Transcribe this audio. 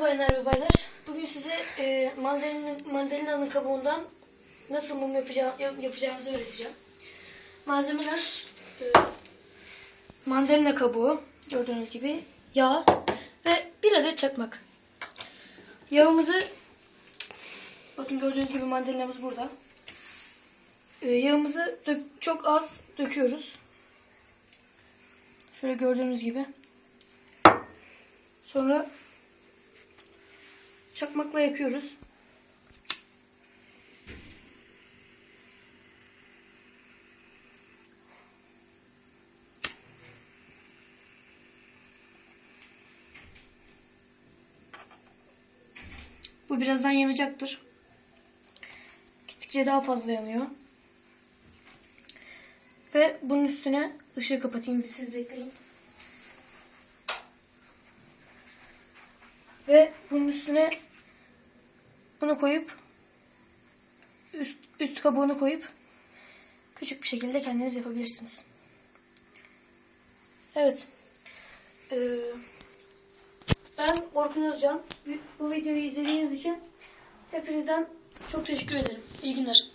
bayanlar ve baylar. Bugün size e, mandalina, mandalinanın kabuğundan nasıl mum yapacağım, yap- yapacağınızı öğreteceğim. Malzemeler e, mandalina kabuğu gördüğünüz gibi yağ ve bir adet çakmak. Yağımızı bakın gördüğünüz gibi mandalinamız burada. E, yağımızı dök- çok az döküyoruz. Şöyle gördüğünüz gibi. Sonra çakmakla yakıyoruz. Bu birazdan yanacaktır. Gittikçe daha fazla yanıyor. Ve bunun üstüne ışığı kapatayım bir siz bekleyin. Ve bunun üstüne bunu koyup üst, üst kabuğunu koyup küçük bir şekilde kendiniz yapabilirsiniz. Evet. Ee, ben Orkun Özcan. Bu- videoyu izlediğiniz için hepinizden çok teşekkür ederim. İyi günler.